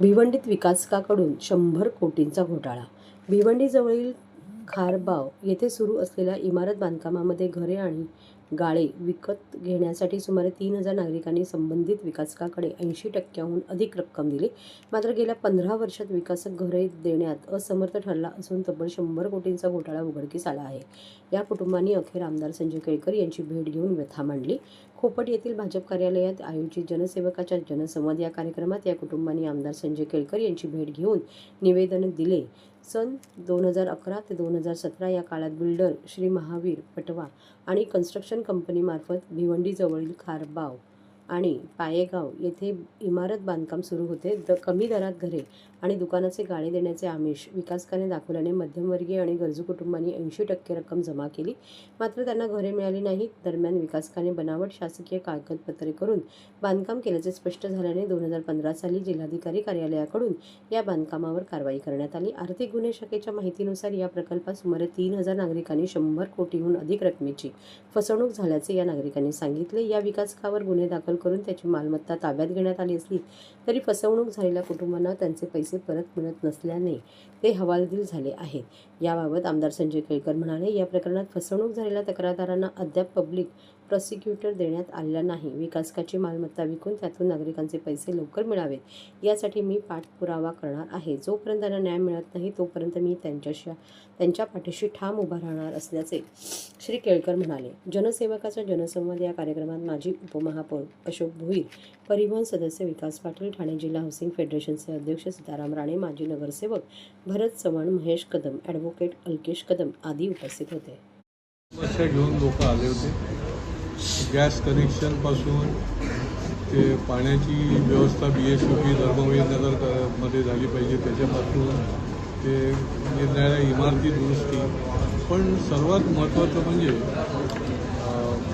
भिवंडीत विकासकाकडून शंभर कोटींचा घोटाळा. भिवंडीजवळील खारबाव येथे सुरू असलेल्या इमारत बांधकामामध्ये घरे आणि गाळे विकत घेण्यासाठी सुमारे तीन हजार नागरिकांनी संबंधित विकासकाकडे ऐंशी टक्क्याहून अधिक रक्कम दिली. मात्र गेल्या पंधरा वर्षात विकासक घरे देण्यात असमर्थ ठरला असून तब्बल शंभर कोटींचा घोटाळा उघडकीस आला आहे. या कुटुंबांनी अखेर आमदार संजय केळकर यांची भेट घेऊन व्यथा मांडली. खोपट येथील भाजप कार्यालयात आयोजित जनसेवकाच्या जनसंवाद या कार्यक्रमात या कुटुंबांनी आमदार संजय केळकर यांची भेट घेऊन निवेदन दिले. सन दोन हजार अकरा ते दोन हजार सतरा या काळात बिल्डर श्री महावीर पटवा आणि कन्स्ट्रक्शन कंपनीमार्फत भिवंडीजवळील खारबाव आणि पायेगाव येथे इमारत बांधकाम सुरू होते. द कमी दरात घरे आणि दुकानाचे गाळे देण्याचे आमिष विकासकाने दाखवल्याने मध्यमवर्गीय आणि गरजू कुटुंबांनी ऐंशी टक्के रक्कम जमा केली. मात्र त्यांना घरे मिळाली नाहीत. दरम्यान विकासकाने बनावट शासकीय कागदपत्रे करून बांधकाम केल्याचे स्पष्ट झाल्याने दोन हजार पंधरा साली जिल्हाधिकारी कार्यालयाकडून या बांधकामावर कारवाई करण्यात आली. आर्थिक गुन्हे शाखेच्या माहितीनुसार या प्रकल्पात सुमारे तीन हजार नागरिकांनी शंभर कोटीहून अधिक रकमेची फसवणूक झाल्याचे या नागरिकांनी सांगितले. या विकासकावर गुन्हे दाखल करून त्याची मालमत्ता ताब्यात घेण्यात आली असली तरी फसवणूक झालेल्या कुटुंबांना त्यांचे पैसे परत मिळत नसल्याने ते हवालदिल झाले आहेत. याबाबत आमदार संजय केळकर म्हणाले या प्रकरणात फसवणूक झालेल्या तक्रारदारांना अद्याप पब्लिक प्रॉसिक्युटर देण्यात आलेला नाही. विकासकाची मालमत्ता विकून त्यातून नागरिकांचे पैसे लवकर मिळावेत. यासाठी मी पाठपुरावा करणार आहे. जोपर्यंत त्यांना न्याय मिळत नाही तोपर्यंत मी त्यांच्याशी त्यांच्या पाठीशी ठाम उभा राहणार असल्याचे श्री केळकर म्हणाले. जनसेवकाचा जनसंवाद या कार्यक्रमात माजी उपमहापौर अशोक भोईर परिवहन सदस्य विकास पाटील ठाणे जिल्हा हाऊसिंग फेडरेशनचे अध्यक्ष सीताराम राणे माजी नगरसेवक भरत चव्हाण महेश कदम ॲडव्होकेट अल्केश कदम आदी उपस्थित होते. घेऊन लोक आले होते. गॅस कनेक्शनपासून ते पाण्याची व्यवस्था बी एस यू पी धर्मवीरनगरमध्ये झाली पाहिजे त्याच्यापासून ते निरनिराळ्या इमारती दुरुस्ती पण सर्वात महत्त्वाचं म्हणजे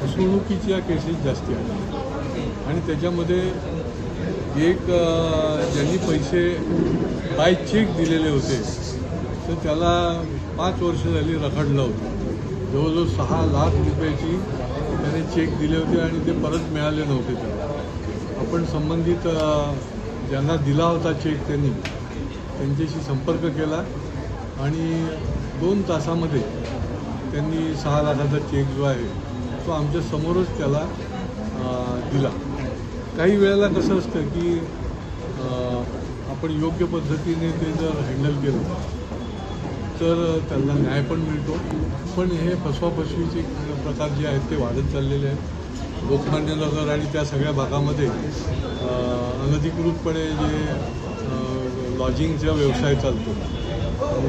फसवणुकीच्या केसेस जास्ती आहेत. आणि त्याच्यामध्ये एक ज्यांनी पैसे बाय चेक दिलेले होते तर त्याला पाच वर्ष झाली रखडलं होतं. जवळजवळ सहा लाख रुपयाची त्याने चेक दिले होते आणि ते परत मिळाले नव्हते त्याला. आपण संबंधित ज्यांना दिला होता चेक त्यांनी त्यांच्याशी संपर्क केला आणि दोन तासामध्ये त्यांनी सहा लाखाचा चेक जो आहे तो आमच्या समोरच त्याला दिला. काही वेळेला कसं असतं की आपण योग्य पद्धतीने ते जर हँडल केलं तर त्यांना न्याय पण मिळतो. पण हे फसवाफसवीचे प्रकार जे आहेत ते वाढत चाललेले आहेत. लोकमान्य नगर आणि त्या सगळ्या भागामध्ये अनधिकृतपणे जे लॉजिंगचा व्यवसाय चालतो.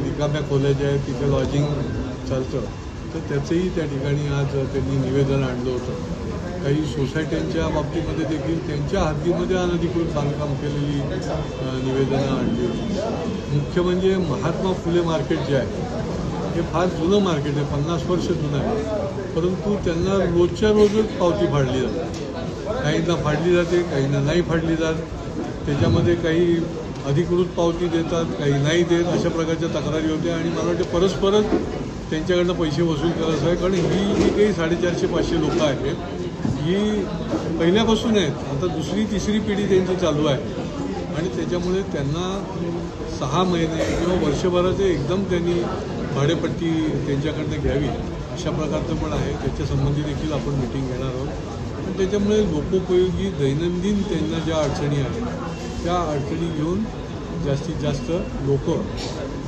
रिकाम्या खोल्या ज्या आहेत तिथे लॉजिंग चालतं. तर त्याचंही त्या ठिकाणी आज त्यांनी निवेदन आणलं होतं. काही सोसायट्यांच्या बाबतीमध्ये देखील त्यांच्या हद्दीमध्ये अनधिकृत बांधकाम केलेली निवेदनं आणली होती. मुख्य म्हणजे महात्मा फुले मार्केट जे आहे हे फार जुनं मार्केट आहे पन्नास वर्ष जुनं आहे. परंतु त्यांना रोजच्या रोजच पावती फाडली जाते. काहींना फाडली जाते काहींना नाही फाडली जात. त्याच्यामध्ये काही अधिकृत पावती देतात काही नाही देत अशा प्रकारच्या तक्रारी होत्या आणि मला वाटते परस्परच त्यांच्याकडनं पैसे वसूल करायचं आहे कारण ही जी काही साडेचारशे पाचशे लोकं आहेत ही पहिल्यापासून आहेत आता दुसरी तिसरी पिढी त्यांची चालू आहे. आणि त्याच्यामुळे त्यांना सहा महिने किंवा वर्षभराचे एकदम त्यांनी भाडेपट्टी त्यांच्याकडनं घ्यावी. अशा प्रकारचं पण आहे. त्याच्यासंबंधी देखील आपण मिटिंग घेणार आहोत. पण त्याच्यामुळे लोकोपयोगी दैनंदिन त्यांना ज्या अडचणी आहेत त्या अडचणी घेऊन जास्तीत जास्त लोक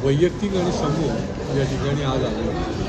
वैयक्तिक आणि समूह या ठिकाणी आज आले.